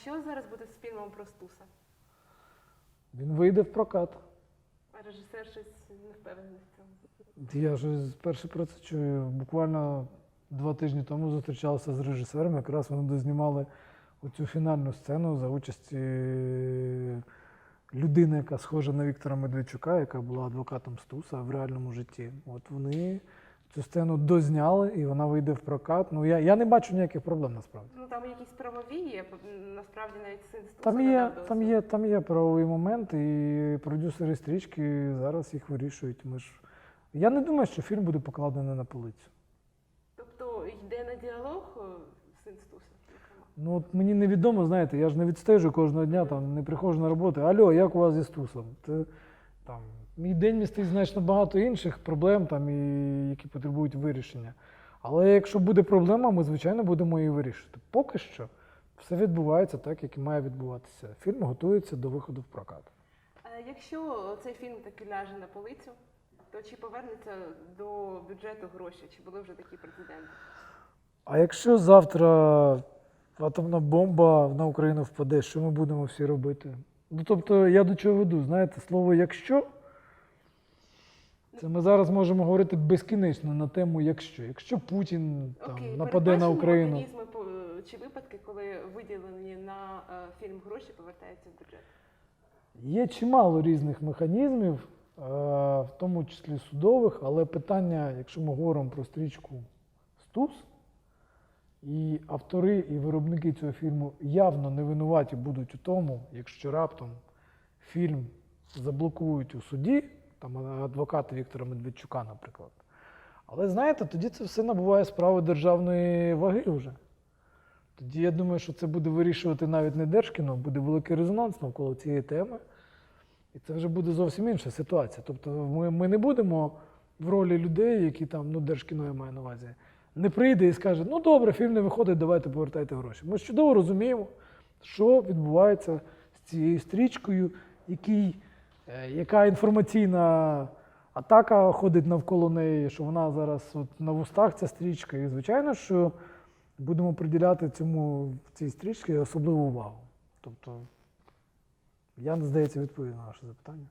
що зараз буде з фільмом про Стуса? Він вийде в прокат. А Режисер щось не впевнений в цьому. Я ж перше про це чую. Буквально два тижні тому зустрічався з режисером. Якраз вони дознімали оцю фінальну сцену за участі людини, яка схожа на Віктора Медведчука, яка була адвокатом Стуса в реальному житті. От вони цю сцену дозняли і вона вийде в прокат. Ну я, я не бачу ніяких проблем насправді. Ну там якісь правові є, насправді навіть син Там є, там є, там є правовий момент, і продюсери стрічки зараз їх вирішують. Ми ж я не думаю, що фільм буде покладений на полицю. Тобто йде на діалог о, син Стуса. Ну от мені невідомо, знаєте, я ж не відстежу кожного дня, там не приходжу на роботу. Алло, як у вас зі стусом? Це, там, мій день містить значно багато інших проблем, там, і, які потребують вирішення. Але якщо буде проблема, ми, звичайно, будемо її вирішувати. Поки що все відбувається так, як і має відбуватися. Фільм готується до виходу в прокат. Якщо цей фільм таки ляже на полицю, то чи повернеться до бюджету гроші? Чи були вже такі прецеденти? А якщо завтра атомна бомба на Україну впаде, що ми будемо всі робити? Ну тобто я до чого веду, знаєте, слово якщо. Це ми зараз можемо говорити безкінечно на тему якщо. Якщо Путін там, Окей, нападе на Україну. механізми чи випадки, коли виділені на е, фільм гроші повертаються в бюджет? Є чимало різних механізмів, е, в тому числі судових, але питання, якщо ми говоримо про стрічку Стус, і автори і виробники цього фільму явно не винуваті будуть у тому, якщо раптом фільм заблокують у суді, там адвокати Віктора Медведчука, наприклад. Але знаєте, тоді це все набуває справи державної ваги вже. Тоді я думаю, що це буде вирішувати навіть не Держкіно, буде великий резонанс навколо цієї теми. І це вже буде зовсім інша ситуація. Тобто ми, ми не будемо в ролі людей, які там, ну, Держкіно я маю на увазі, не прийде і скаже, ну добре, фільм не виходить, давайте повертайте гроші. Ми чудово розуміємо, що відбувається з цією стрічкою, який, е, яка інформаційна атака ходить навколо неї, що вона зараз от на вустах ця стрічка. І звичайно, що будемо приділяти цьому цій стрічці особливу увагу. Тобто, я, здається, відповів на ваше запитання.